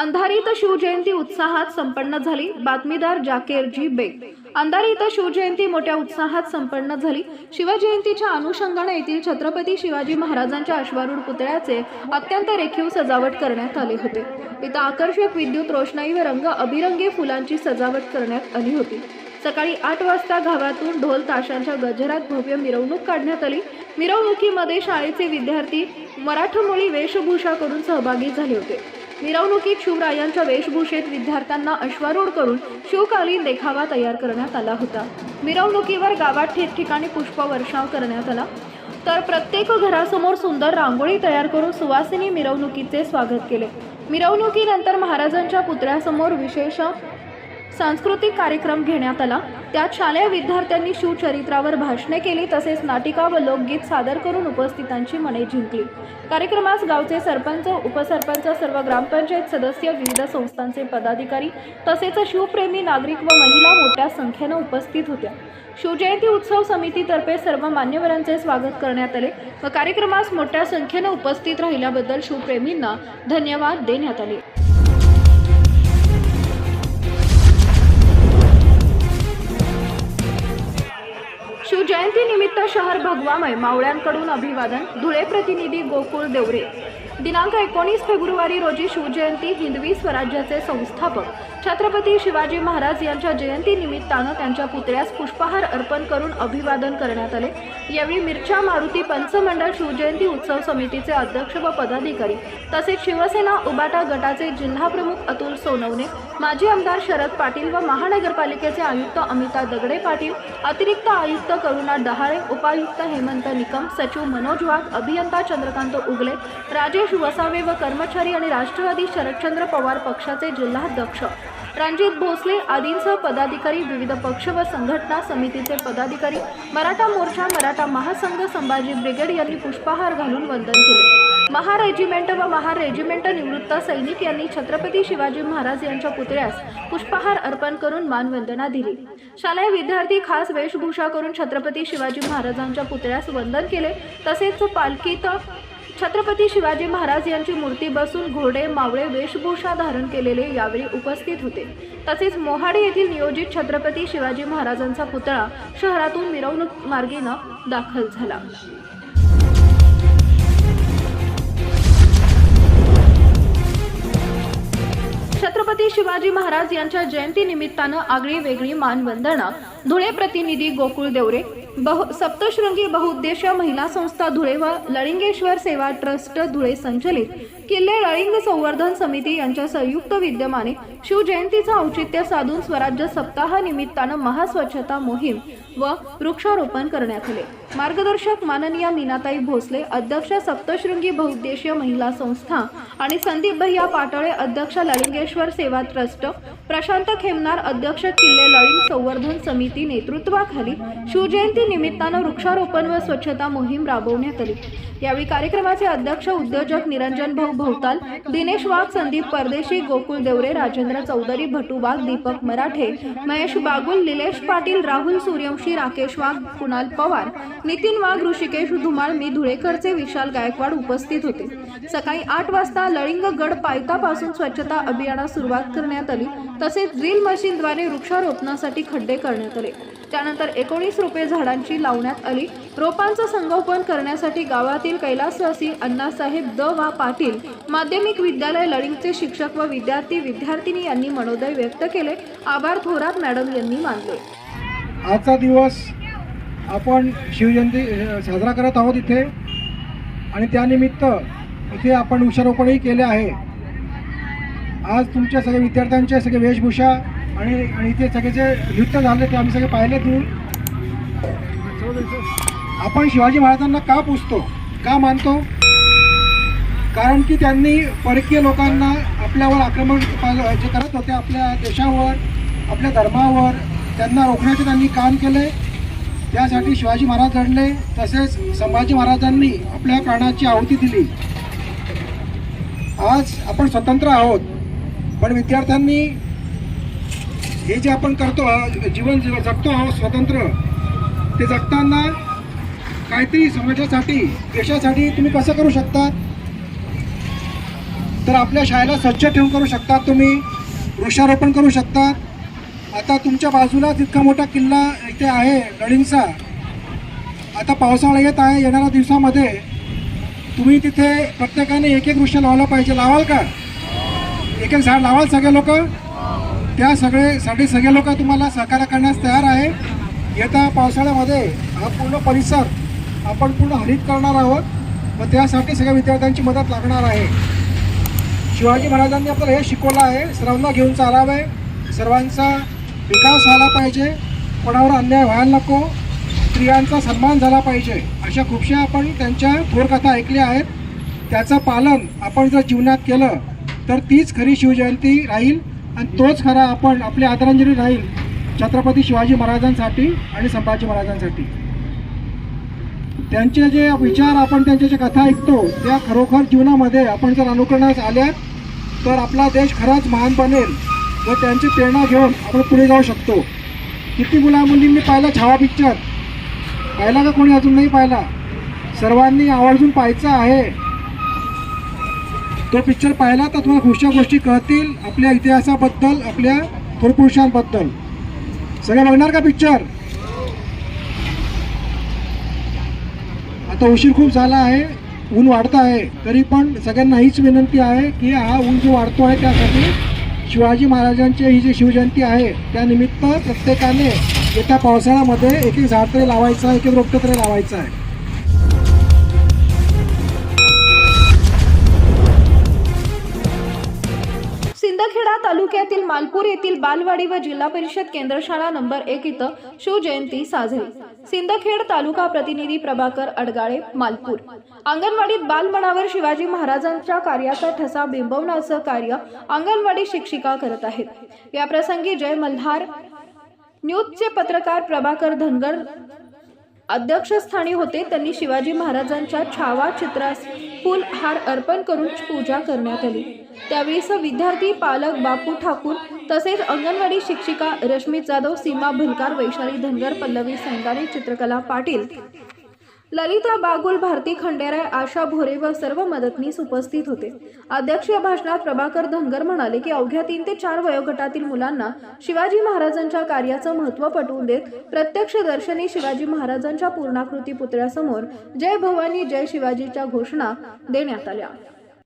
अंधारी इथं शिवजयंती उत्साहात संपन्न झाली. बातमीदार जाकेर जी बेग. अंधारी इथं शिवजयंती मोठ्या उत्साहात संपन्न झाली. शिवजयंतीच्या अनुषंगाने येथील छत्रपती शिवाजी महाराजांच्या अश्वारूढ पुतळ्याचे अत्यंत रेखीव सजावट करण्यात आले होते. इथं आकर्षक विद्युत रोषणाई व रंग अभिरंगी फुलांची सजावट करण्यात आली होती. सकाळी आठ वाजता गावातून ढोल ताशांच्या गजरात भव्य मिरवणूक काढण्यात आली. मिरवणुकीमध्ये शाळेचे विद्यार्थी मराठमोळी वेशभूषा करून सहभागी झाले होते. मिरवणुकीत शिवरायांच्या वेशभूषेत विद्यार्थ्यांना अश्वारूढ करून शिवकालीन देखावा तयार करण्यात आला होता. मिरवणुकीवर गावात ठिकठिकाणी पुष्पवर्षाव करण्यात आला. तर प्रत्येक घरासमोर सुंदर रांगोळी तयार करून सुवासिनी मिरवणुकीचे स्वागत केले. मिरवणुकीनंतर महाराजांच्या पुतळ्यासमोर विशेष सांस्कृतिक कार्यक्रम घेण्यात आला. त्यात शालेय विद्यार्थ्यांनी शिवचरित्रावर भाषणे केली तसेच नाटिका व लोकगीत सादर करून उपस्थितांची मने जिंकली. कार्यक्रमास गावचे सरपंच उपसरपंच सर्व ग्रामपंचायत सदस्य विविध संस्थांचे पदाधिकारी तसेच शिवप्रेमी नागरिक व महिला मोठ्या संख्येनं उपस्थित होत्या. शिवजयंती उत्सव समितीतर्फे सर्व मान्यवरांचे स्वागत करण्यात आले व कार्यक्रमास मोठ्या संख्येनं उपस्थित राहिल्याबद्दल शिवप्रेमींना धन्यवाद देण्यात आले. शिवजयंती निमित्त शहर भगवामय. मावळ्यांकडून अभिवादन. धुळे प्रतिनिधी गोकुळ देवरे. दिनांक एकोणीस फेब्रुवारी रोजी शिवजयंती हिंदवी स्वराज्याचे संस्थापक. छत्रपती शिवाजी महाराज यांच्या जयंती निमित्तानं त्यांच्या पुतळ्यास पुष्पहार अर्पण करून अभिवादन करण्यात आले. यावेळी मिरच्या मारुती पंचमंडळ शिवजयंती उत्सव समितीचे अध्यक्ष व पदाधिकारी तसेच शिवसेना उबाटा गटाचे जिल्हाप्रमुख अतुल सोनवणे माजी आमदार शरद पाटील व महानगरपालिकेचे आयुक्त अमिता दगडे पाटील अतिरिक्त आयुक्त करुणा डहाळे उपायुक्त हेमंत निकम सचिव मनोज वाघ अभियंता चंद्रकांत उगले राजेश वसावे व कर्मचारी आणि राष्ट्रवादी शरदचंद्र पवार पक्षाचे जिल्हाध्यक्ष रणजित भोसले आदींसह पदाधिकारी विविध पक्ष व संघटना समितीचे पदाधिकारी मराठा मोर्चा मराठा महासंघ संभाजी ब्रिगेड यांनी पुष्पहार घालून वंदन केले. महारेजिमेंट व महारेजिमेंट निवृत्त सैनिक यांनी छत्रपती शिवाजी महाराज यांच्या पुतळ्यास पुष्पहार अर्पण करून मानवंदना दिली. शालेय विद्यार्थी खास वेशभूषा करून छत्रपती शिवाजी महाराजांच्या पुतळ्यास वंदन केले. तसेच पालखीत छत्रपती शिवाजी महाराज यांची मूर्ती बसून घोडे मावळे वेशभूषा धारण केलेले यावेळी उपस्थित होते. तसेच मोहाडी येथील नियोजित छत्रपती शिवाजी महाराजांचा पुतळा शहरातून मिरवणूक मार्गेनं दाखल झाला. छत्रपती शिवाजी महाराज यांच्या जयंती निमित्तानं आगळी वेगळी मानवंदना. धुळे प्रतिनिधी गोकुळ देवरे बहु सप्तशृंगी बहुउद्देशीय महिला संस्था धुळे व लळिंगेश्वर सेवा ट्रस्ट धुळे संचलित. किल्ले लळिंग संवर्धन समिती यांच्या संयुक्त विद्यमाने शिवजयंतीचं औचित्य साधून स्वराज्य सप्ताह निमित्तानं महास्वच्छता मोहीम व वृक्षारोपण करण्यात आले. मार्गदर्शक माननीय मीनाताई भोसले अध्यक्ष सप्तशृंगी बहुउद्देशीय महिला संस्था आणि संदीप भैया पाटोळे अध्यक्ष लळिंगेश्वर सेवा ट्रस्ट प्रशांत खेमनार अध्यक्ष किल्ले लळिंग संवर्धन समिती नेतृत्वाखाली शिवजयंती निमित्तानं वृक्षारोपण व स्वच्छता मोहीम राबवण्यात आली. यावेळी कार्यक्रमाचे अध्यक्ष उद्योजक निरंजन भाऊ भोवताल दिनेश वाघ संदीप परदेशी गोकुळ देवरे राजेंद्र चौधरी भटू वाघ दीपक मराठे महेश बागुल निलेश पाटील राहुल सूर्यवंशी राकेश वाघ कुणाल पवार नितीन वाघ ऋषिकेश धुमाळ मी धुळेकरचे विशाल गायकवाड उपस्थित होते. सकाळी आठ वाजता लळिंग गड स्वच्छता अभियानास सुरुवात करण्यात आली. तसेच ड्रिल मशीनद्वारे वृक्षारोपणासाठी खड्डे करण्यात आले. त्यानंतर एकोणीस रोपे झाडांची लावण्यात आली. रोपांचं संगोपन करण्यासाठी गावातील कैलासवासी अण्णासाहेब द. वा. पाटील माध्यमिक विद्यालय लडिंगचे शिक्षक व विद्यार्थी विद्यार्थिनी यांनी मनोदय व्यक्त केले. आभार थोरात मॅडम यांनी मानले. आजचा दिवस आपण शिवजयंती साजरा करत आहोत इथे. आणि त्यानिमित्त इथे आपण वृक्षारोपणही केले आहे. आज तुमच्या सगळ्या विद्यार्थ्यांचे सगळे वेशभूषा आणि आणि इथे सगळे जे नृत्य झाले ते आम्ही सगळे पाहिले दूर आपण शिवाजी महाराजांना का पुजतो का मानतो? कारण की त्यांनी परकीय लोकांना आपल्यावर आक्रमण जे करत होते आपल्या देशावर आपल्या धर्मावर त्यांना रोखण्याचे त्यांनी काम केले त्यासाठी शिवाजी महाराज लढले तसेच संभाजी महाराजांनी आपल्या प्राणाची आहुती दिली. आज आपण स्वतंत्र आहोत. पण विद्यार्थ्यांनी हे जे आपण करतो जीवन जगतो आहोत स्वतंत्र ते जगताना काहीतरी समाजासाठी देशासाठी तुम्ही कसं करू शकता? तर आपल्या शाळेला स्वच्छ ठेवून करू शकतात तुम्ही वृक्षारोपण करू शकता. आता तुमच्या बाजूला इतका मोठा किल्ला इथे आहे लढींचा आता पावसाळा येत आहे येणाऱ्या दिवसामध्ये तुम्ही तिथे प्रत्येकाने एक एक वृक्ष लावला पाहिजे. लावाल का? एक एक झाड लावाल सगळे लोक? त्या सगळे साठी सगळे लोक तुम्हाला सहकार्य करण्यास तयार आहे. येत्या पावसाळ्यामध्ये हा पूर्ण परिसर आपण पूर्ण हरित करणार आहोत व त्यासाठी सगळ्या विद्यार्थ्यांची मदत लागणार आहे. शिवाजी महाराजांनी आपल्याला हे शिकवलं आहे सर्वांना घेऊन चालावे. सर्वांचा विकास झाला पाहिजे. कोणावर अन्याय व्हायला नको. स्त्रियांचा सन्मान झाला पाहिजे. अशा खूपशा आपण त्यांच्या थोरकथा ऐकल्या आहेत. त्याचं पालन आपण जर जीवनात केलं तर तीच खरी शिवजयंती राहील आणि तोच खरा आपण आपली आदरांजली राहील छत्रपती शिवाजी महाराजांसाठी आणि संभाजी महाराजांसाठी. त्यांचे जे विचार आपण त्यांच्या ज्या कथा ऐकतो त्या खरोखर जीवनामध्ये आपण जर अनुकरणास आल्या तर आपला देश खराच महान बनेल व त्यांची प्रेरणा घेऊन आपण पुढे जाऊ शकतो. किती मुला मुलींनी पाहिला छावा पिक्चर पाहिला का कोणी अजून नाही पाहिला? सर्वांनी आवर्जून पाहायचा आहे. तो पिक्चर पाहिला तर तुम्हाला खूपशा गोष्टी कळतील आपल्या इतिहासाबद्दल आपल्या थोरपुरुषांबद्दल सगळे बघणार का पिक्चर आता उशीर खूप झाला आहे ऊन वाढतं आहे तरी पण सगळ्यांना हीच विनंती आहे की हा ऊन जो वाढतो आहे त्यासाठी शिवाजी महाराजांची ही जी शिवजयंती आहे त्यानिमित्त प्रत्येकाने येत्या पावसाळ्यामध्ये एक एक झाड तरी लावायचं आहे एक एक रोपटं तरी लावायचं आहे. शिंदखेडा तालुक्यातील मालपूर येथील बालवाडी व जिल्हा परिषद केंद्रशाळा नंबर एक इथं शिवजयंती साजरी. सिंदखेड तालुका प्रतिनिधी प्रभाकर अडगाळे मालपूर. अंगणवाडीत बालमनावर शिवाजी महाराजांच्या कार्याचा ठसा बिंबवण्याचं कार्य अंगणवाडी शिक्षिका करत आहेत. या प्रसंगी जय मल्हार न्यूजचे पत्रकार प्रभाकर धनगर अध्यक्षस्थानी होते. त्यांनी शिवाजी महाराजांच्या छावा चित्रास फुल हार अर्पण करून पूजा करण्यात आली. त्यावेळी विद्यार्थी पालक बापू ठाकूर तसेच अंगणवाडी शिक्षिका रश्मी जाधव सीमा भुलकार वैशाली धनगर पल्लवी संगारे चित्रकला पाटील ललिता बागुल भारती खंडेराय आशा भोरे व सर्व मदतनीस उपस्थित होते. अध्यक्षीय भाषणात प्रभाकर धनगर म्हणाले की अवघ्या तीन ते चार वयोगटातील मुलांना शिवाजी महाराजांच्या कार्याचं महत्त्व पटवून देत प्रत्यक्ष दर्शनी शिवाजी महाराजांच्या पूर्णाकृती पुतळ्यासमोर जय भवानी जय शिवाजीच्या घोषणा देण्यात आल्या.